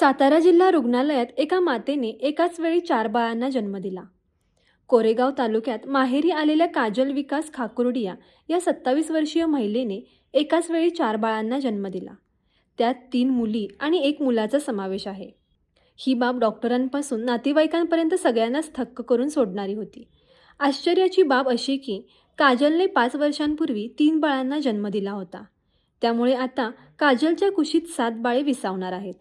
सातारा जिल्हा रुग्णालयात एका मातेने एकाच वेळी चार बाळांना जन्म दिला. कोरेगाव तालुक्यात माहेरी आलेल्या काजल विकास खाकुर्डिया या सत्तावीस वर्षीय महिलेने एकाच वेळी चार बाळांना जन्म दिला. त्यात तीन मुली आणि एक मुलाचा समावेश आहे. ही बाब डॉक्टरांपासून नातेवाईकांपर्यंत सगळ्यांनाच थक्क करून सोडणारी होती. आश्चर्याची बाब अशी की काजलने पाच वर्षांपूर्वी तीन बाळांना जन्म दिला होता. त्यामुळे आता काजलच्या कुशीत सात बाळे विसावणार आहेत.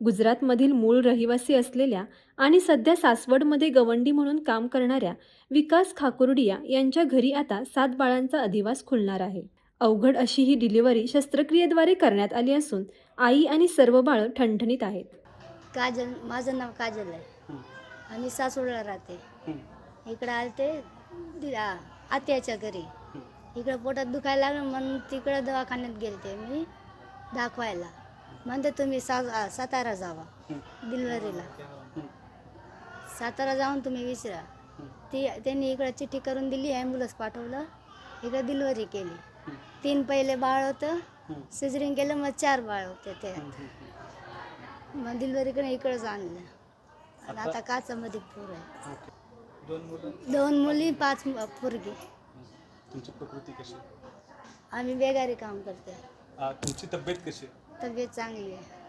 गुजरातमधील मूळ रहिवासी असलेल्या आणि सध्या सासवडमध्ये गवंडी म्हणून काम करणाऱ्या विकास खाकुर्डिया यांच्या घरी आता सात बाळांचा अधिवास खुलणार आहे अवघड अशी ही डिलिव्हरी शस्त्रक्रियेद्वारे करण्यात आली असून आई आणि सर्व बाळं ठणठणीत आहेत काजल माझं नाव काजल आहे. आम्ही सासवडला राहते. इकडं आलते आत्याच्या घरी. इकडं पोटात दुखायला लागलं म्हणून तिकडं दवाखान्यात गेलते मी दाखवायला म्हणते तुम्ही सा सातारा जावा. डिलिव्हरीला हं. सातारा जाऊन तुम्ही विचारा. ती त्यांनी इकडं चिठ्ठी करून दिली ॲम्ब्युलन्स पाठवलं इकडं डिलिव्हरी केली. तीन पहिले बाळ होतं. सिजरिंग केलं मग चार बाळ होते ते. मग डिलिव्हरीकडे इकडंच आणलं आणि आता- काचामध्ये पूर आहे. दोन मुलं पाच पोरगी तुमची प्रकृती कशी आम्ही बेगारी काम करते तुमची तब्येत कशी तब्येत चांगली आहे